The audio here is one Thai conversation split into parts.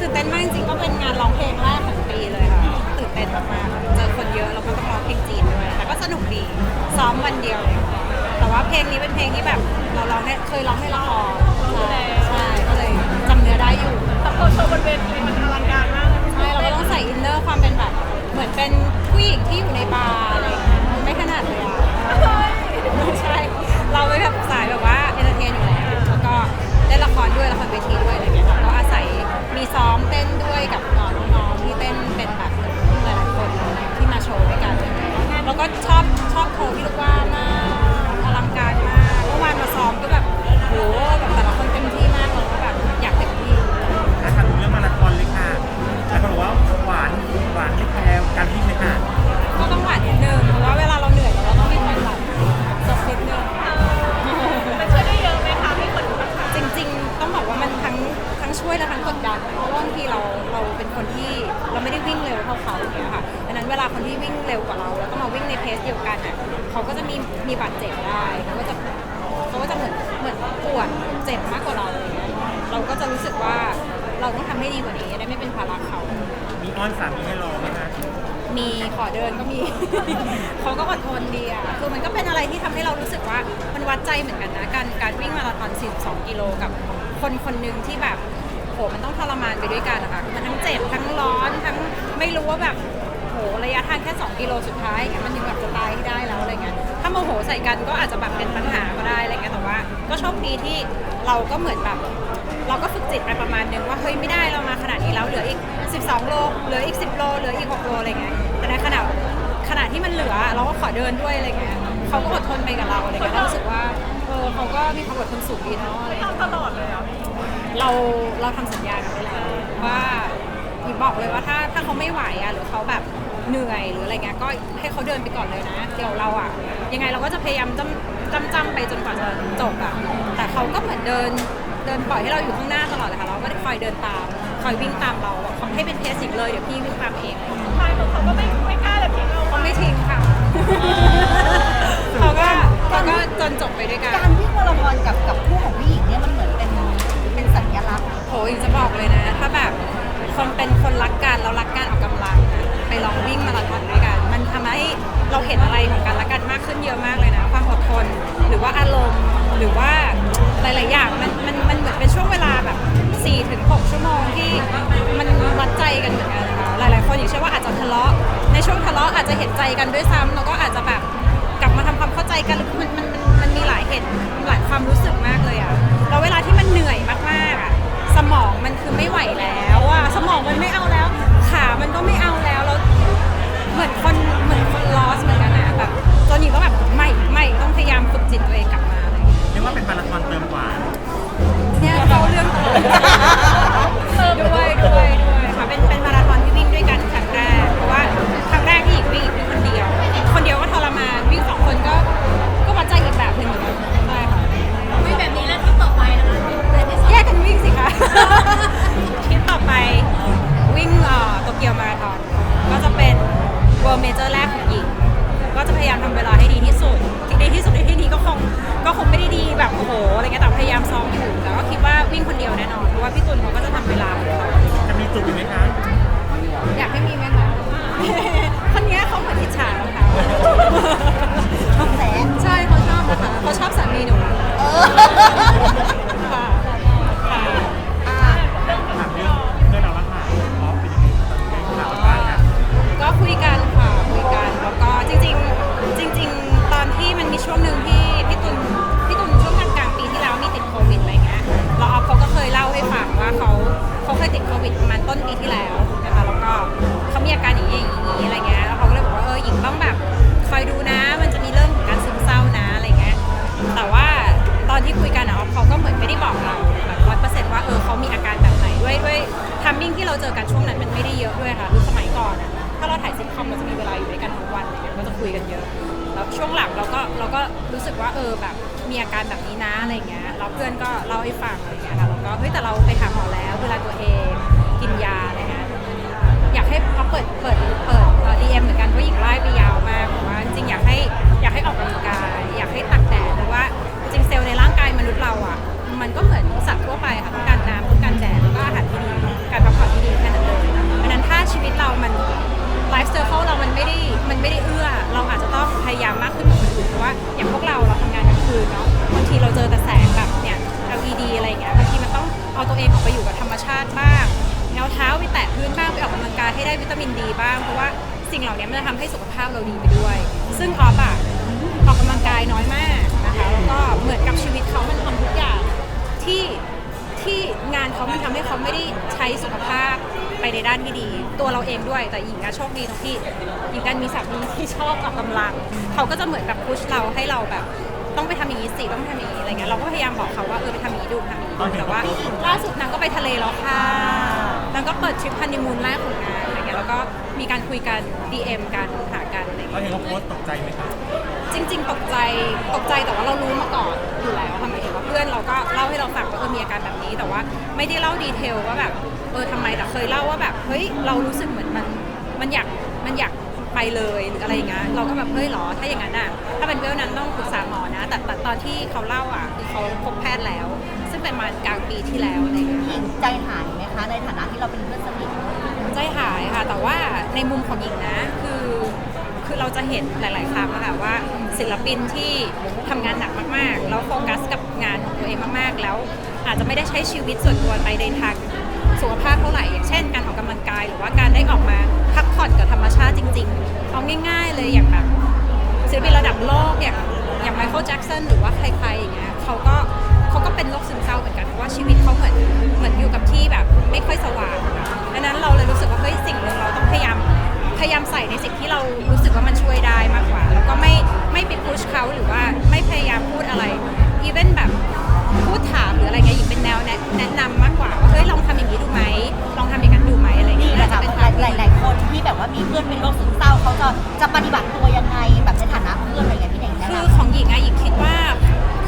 ตื่นเต้นมากจริงๆก็เป็นงานร้องเพลงแรกของปีเลยค่ะตื่นเต้นมากๆเจอคนเยอะแล้วก็ต้องร้องเพลงจีนด้วยแต่ก็สนุกดีซ้อมวันเดียวเลยค่ะแต่ว่าเพลงนี้เป็นเพลงที่แบบเราร้องให้เคยร้องให้ละครใช่ใช่ก็เลยจำเนื้อได้อยู่แต่พอโชว์บนเวทีมันอลังการมากเลยใช่เราก็ต้องใส่อินเนอร์ความเป็นแบบ เหมือนเป็นผู้หญิงที่อยู่ในบาร์อะไรอย่างเงี้ยไม่ขนาดเลยอะใช่ เราไม่แบบสายแบบว่าเอนเตอร์เทนอยู่แล้วแล้วก็เล่นละครด้วยละครเวทีด้วย มีซ้อมเต้นด้วยกับน้องๆที่เต้นเป็นแบบหลายๆคนที่มาโชว์ด้วยกันแล้วก็ชอบชอบโชว์พี่ลูกว่ามา กดดันเพราะว่าบางทีเราเราเป็นคนที่เราไม่ได้วิ่งเร็วเท่าเขาอย่างเงี้ยค่ะดังนั้นเวลาคนที่วิ่งเร็วกว่าเรา แล้วก็มาวิ่งในเพสเดียวกันอะเขาก็จะมีมีบาดเจ็บได้เขาก็จะเขาก็จะเหมือนเหมือนปวดเจ็บมากกว่าเราอย่างเงี้ยเราก็จะรู้สึกว่าเราต้องทำให้ดีกว่านี้จะได้ไม่เป็นภาระเขา มีอ้อนสามีให้รอไหมคะมีขอเดินก็มี เขาก็อดทนดีอะ คือมันก็เป็นอะไรที่ทำให้เรารู้สึกว่ามันวัดใจเหมือนกันนะ การการวิ่งมาราธอน42 กิโลกับคนคนหนึ่งที่แบบโหมันต้องทรมานไปด้วยกันนะคะมันทั้งเจ็บทั้งร้อนทั้งไม่รู้ว่าแบบโหระยะทางแค่ 2 กิโลสุดท้ายอย่างเงี้ยมันยังแบบจะตายให้ได้แล้วอะไรเงี้ยถ้าโมโหใส่กันก็อาจจะแบบเป็นปัญหาก็ได้อะไรเงี้ยแต่ว่า ก็โชคดีที่เราก็เหมือนแบบ เราก็ฝึกจิตไปประมาณนึงว่าเฮ้ยไม่ได้เรามาขนาดนี้แล้วเหลืออีก 12 โลเหลืออีก 10 โลเหลืออีก 6 โลอะไรเงี้ยแต่ในขณะขณะที่มันเหลือเราก็ขอเดินด้วยอะไรเงี้ยเขาก็อดทนไปกับเราอะไรเงี้ยรารู้สึกว่าเออเขาก็มีความอดทนสูงดีเนาะอะไรเงี้ย ทำตลอดเลยอะ เราเราทำสัญญากันไปแล้วว่าหญิงบอกเลยว่าถ้าถ้าเขาไม่ไหวอะหรือเขาแบบเหนื่อยหรืออะไรเงี้ยก็ให้เขาเดินไปก่อนเลยนะ เดี๋ยวเราอะยังไงเราก็จะพยายามจำจำจำไปจนกว่าจะจบอะแต่เขาก็เหมือนเดินเดินปล่อยให้เราอยู่ข้างหน้าตลอดเลยค่ะเราก็คอยเดินตามคอยวิ่งตามเราบอกเขาให้เป็นเพสสิงเลยเดี๋ยวพี่วิ่งตามเองใช่เขาก็ไม่ นมากขึ้นเยอะมากเลยนะ ความอดทนหรือว่าอารมณ์ หรือว่าหลาย ๆ อย่างมันมันมันเหมือนเป็นช่วงเวลาแบบ4ถึง6ชั่วโมงที่มันวัดใจกันเหมือนกันนะคะหลาย ๆ คนอย่างเช่นว่าอาจจะทะเลาะในช่วงทะเลาะอาจจะเห็นใจกันด้วยซ้ำแล้วก็อาจจะแบบกลับมาทำความเข้าใจกันมันมันมันมันมีหลายเหตุหลายความรู้สึกมากเลยอะแล้วเวลาที่มันเหนื่อยมาก ๆอะสมองมันคือไม่ไหว เงี้ยแต่พยายามซ้อมอยู่แต่ก็คิดว่าวิ่งคนเดียวแน่นอนเพราะว่าพี่ตุลเขาก็จะทำเวลาของเขาจะมีจุกอีกไหมคะอยากให้มีไหมคะ คนเนี้ยเขาเหมือนอิจฉาของเขาแสน ใช่เขาชอบนะคะเขาชอบสามีหนูค่ะค่ แบบนี้นะอะไรเงี้ยเราเพื่อนก็เล่าให้ฟังอะไรเงี้ยค่ะแล้วก็เฮ้ยแต่เราไปหาหมอแล้วเวลาตัวเองกินยาอะไรเงี้ยอยากให้เขาเปิดเปิดเปิดดีเอ็มเหมือนกันเพราะหญิงไล่ไปยาวมากบอกว่าจริงๆอยากให้อยากให้ออกกำลังกาย อยากให้ตักแดดเพราะว่าจริงเซลล์ในร่างกายมนุษย์เราอะมันก็เหมือนสัตว์ทั่วไปค่ะต้องการน้ำต้องการแดดแล้วก็อาหารที่ดี สิ่งเหล่านี้มันจะทำให้สุขภาพเราดีไปด้วย ซึ่งออฟอะออกกำลังกายน้อยมากนะคะแล้วก็เหมือนกับชีวิตเขามันทำทุกอย่างที่ที่งานเขามันทำให้เขาไม่ได้ใช้สุขภาพไปในด้านที่ดี ตัวเราเองด้วยแต่หญิงอะโชคดีตรงที่หญิงกันมีสามีที่ชอบออกกำลัง เขาก็จะเหมือนแบบพุชเราให้เราแบบต้องไปทำอย่างนี้สิต้องทำอย่างนี้อะไรเงี้ยเราก็พยายามบอกเขาว่าเออไปทำอย่างนี้ดูทำอย่างนี้ดูแต่ว่าล่าสุดนางก็ไปทะเลแล้วค่ะนางก็เปิดทริปฮันนีมูนแรกของงานอะไรเงี้ย แล้วก็มีการคุยกัน DM กันหากันอะไรเราเงี้ยเห็นเขาโพสต์ตกใจไหมคะจริง ๆ ตกใจ ตกใจแต่ว่าเรารู้มาก่อนอยู่แล้วค่ะหมายถึงว่าเพื่อนเราก็เล่าให้เราฟังว่าเออมีอาการแบบนี้ แต่ว่าไม่ได้เล่าดีเทลว่าแบบเออทำไมแต่เคยเล่าว่าแบบเฮ้ยเรารู้สึกเหมือนมันมันอยากมันอยากไปเลยหรืออะไรอย่างเงี้ยเราก็แบบเฮ้ยเหรอถ้าอย่างนั้นอะถ้าเป็นเวลนั้นต้องปรึกษาหมอนะ แต่แต่ตอนที่เขาเล่าอะคือเขาพบแพทย์แล้ว ซึ่งเป็นประมาณกลางปีที่แล้วอะไรอย่างเงี้ยหญิงใจหายไหมคะ ในฐานะที่เราเป็นเพื่อนสนิท ใจหายค่ะ แต่ว่าในมุมของหญิงนะ คือคือเราจะเห็นหลาย ๆ ครั้งค่ะว่าศิลปินที่ทำงานหนักมาก ๆ แล้วโฟกัสกับงานของตัวเองมาก ๆ แล้วอาจจะไม่ได้ใช้ชีวิตส่วนตัวไปในทางสุขภาพเท่าไหร่อย่างเช่น การออกกำลังกายหรือว่าการได้ออกมาพักผ่อนกับธรรมชาติจริง ๆ เอาง่าย ๆ เลยอย่างแบบศิลปินระดับโลกอย่างอย่างไมเคิลแจ็กสันหรือว่าใคร ๆ อย่างเงี้ย มีเพื่อนเป็นโรคซึมเศร้าเขาจะจะปฏิบัติตัวยังไงแบบในฐานะเพื่อนอะไรอย่างเงี้ยพี่เน่งแนะคือนำของหญิงอะหญิงคิดว่า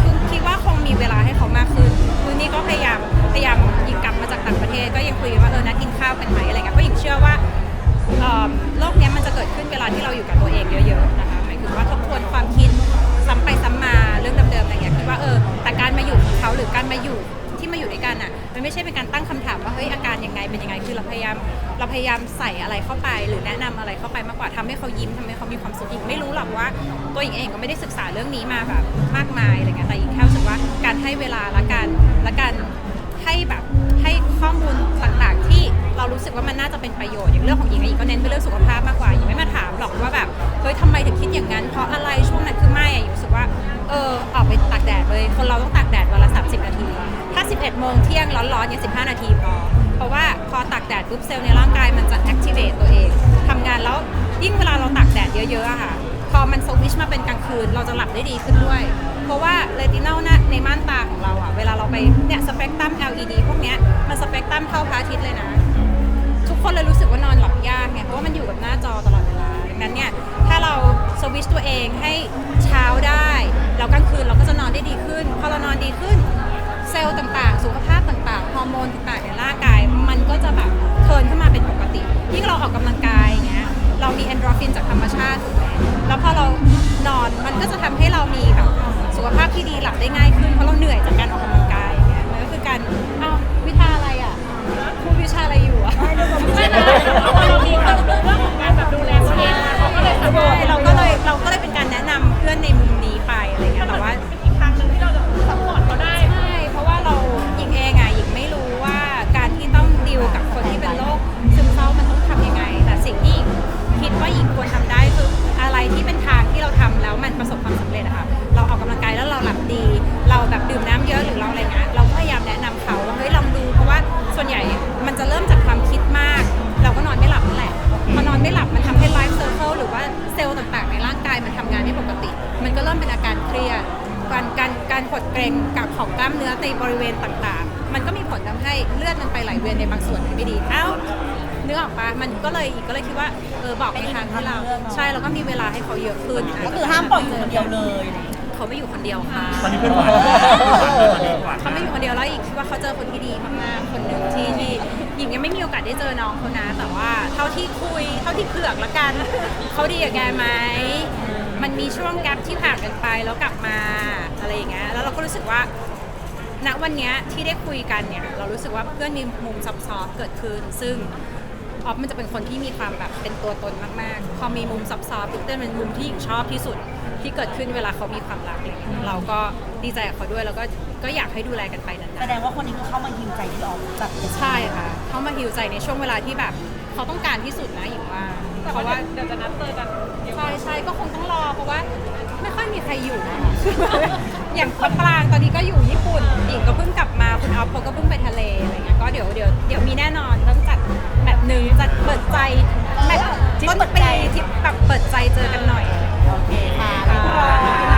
คือคิดว่าคงมีเวลาให้เขามากขึ้นคือนี่ก็พยายามพยายามหญิงกลับมาจากต่างประเทศ ก็ยังคุยกันว่าเออนัดกินข้าวกันไหมอะไรเงี้ยเพราะหญิงเชื่อว่าเอ่อโลกเนี้ยมันจะเกิดขึ้นเวลาที่เราอยู่กับตัวเองเยอะๆนะคะหมายถึงว่าทบทวนความคิดซ้ำไปซ้ำมาเรื่องเดิมๆอะไรเงี้ยคิดว่าเออแต่การมาอยู่ของเขาหรือการมาอยู่ มาอยู่ด้วยกันอะมันไม่ใช่เป็นการตั้งคำถามว่าเฮ้ยอาการยังไงเป็นยังไงคือเราพยายามเราพยายามใส่อะไรเข้าไป หรือแนะนำอะไรเข้าไปมากกว่าทำให้เขายิ้มทำให้เขามีความสุขอีกไม่รู้หรอกว่าตัวเองเองก็ไม่ได้ศึกษาเรื่องนี้มาแบบมากมายอะไรเงี้ยแต่อีกแค่รู้สึกว่าการให้เวลาและการ เรารู้สึกว่ามันน่าจะเป็นประโยชน์อย่างเรื่องของหญิงอะหญิงก็เน้นไปเรื่องสุขภาพมากกว่าหญิงไม่มาถามหรอกว่าแบบเฮ้ยทำไมถึงคิดอย่างนั้น เพราะอะไรช่วงนั้นคือไม่อะหญิงรู้สึกว่าเออออกไปตากแดดเลยคนเราต้องตากแดดวันละ 30 นาที ถ้า 11 โมงเที่ยงร้อนๆเนี่ย15 นาทีพอเพราะว่าพอตากแดดปุ๊บเซลล์ในร่างกายมันจะ activate ตัวเองทำงานแล้วยิ่งเวลาเราตากแดดเยอะๆอะค่ะพอมันสวิชมาเป็นกลางคืนเราจะหลับได้ดีขึ้นด้วย เพราะว่าเรตินอลนะในม่านตาของเราอะเวลาเราไปเนี่ยสเปกตรัม LED พวกเนี้ยมันสเปกตรัมเท่าพระอาทิตย์เลยนะ คนเลยรู้สึกว่านอนหลับยากไงเพราะว่ามันอยู่กับหน้าจอตลอดเวลาดังนั้นเนี่ยถ้าเราสวิชตัวเองให้เช้าได้แล้วกลางคืนเราก็จะนอนได้ดีขึ้นพอเรานอนดีขึ้น เซลล์ต่างๆ สุขภาพต่างๆฮอร์โมนต่างๆในร่างกาย มันก็จะแบบเทิร์นขึ้นมาเป็นปกติยิ่งเราออกกำลังกายอย่างเงี้ยเรามีเอนโดรฟินจากธรรมชาติถูกไหมแล้วพอเรานอนมันก็จะทำให้เรามีแบบสุขภาพที่ดีหลับได้ง่ายขึ้นเพราะเราเหนื่อยายมันทำงานไม่ปกติ มันก็เริ่มเป็นอาการเครียดการการการหดเกร็งกับของกล้ามเนื้อในบริเวณต่างๆ มันก็มีผลทำให้เลือดมันไปไหลเวียนในบางส่วนที่ไม่ดีเอ้าเนื้อออกปะมันก็เลยอีกก็เลยคิดว่าเออบอกในทางที่เรา ใช่แล้วก็มีเวลาให้เขาเยอะขึ้นก็คือห้ามปล่อยอยู่คนเดียวเลยเขาไม่อยู่คนเดียวค่ะตอนนี้เพื่อนหวานตอนนี้หวานเขาไม่อยู่คนเดียวแล้วอีกคิดว่าเขาเจอคนที่ดีมากๆคนหนึ่งที่ที่หญิงยังไม่มีโอกาสได้เจอน้องเขานะ แต่ว่าเท่าที่คุย เท่าที่เผือกละกันเขาดีกับแกไหม มันมีช่วงแกลที่ผ่านกันไปแล้วกลับมาอะไรอย่างเงี้ยแล้วเราก็รู้สึกว่าณวันเนี้ยที่ได้คุยกันเนี่ยเรารู้สึกว่าเพื่อนมีมุมซับซ้อนเกิดขึ้น ซึ่งออฟมันจะเป็นคนที่มีความแบบเป็นตัวตนมากๆ พอมีมุมซับซ้อนปุ๊บเต้นเป็นมุมที่หญิงชอบที่สุดที่เกิดขึ้นเวลาเขามีความรักอะไรเงี้ยเราก็ดีใจกับเขาด้วยแล้วก็ก็อยากให้ดูแลกันไปนานแสดงว่าคนนี้คือเข้ามาฮิวใจที่ออฟแบบๆใช่ค่ะ เขามาฮิวใจในช่วงเวลาที่แบบเขาต้องการที่สุดนะอยู่ว่าแต่เพว่าราะว่าเดี๋ยวจะนัดเจอกันเดี๋ยว ใช่ใช่ก็คงต้องรอ เพราะว่าไม่ค่อยมีใครอยู่อย่างปลางตอนนี้ก็อยู่ญี่ปุ่นหญิงก็เพิ่งกลับมาคุณออฟเขาก็เพิ่งไปทะเลอะไรเงี้ยก็เดี๋ยวเดี๋ยวเดี๋ยวมีแน่นอนต้องจัดแบบหนึ่งจัดเปิดใจแบบต้นปีทริปแบบเปิดใจเจอกันหน่อยโอเคค่ะ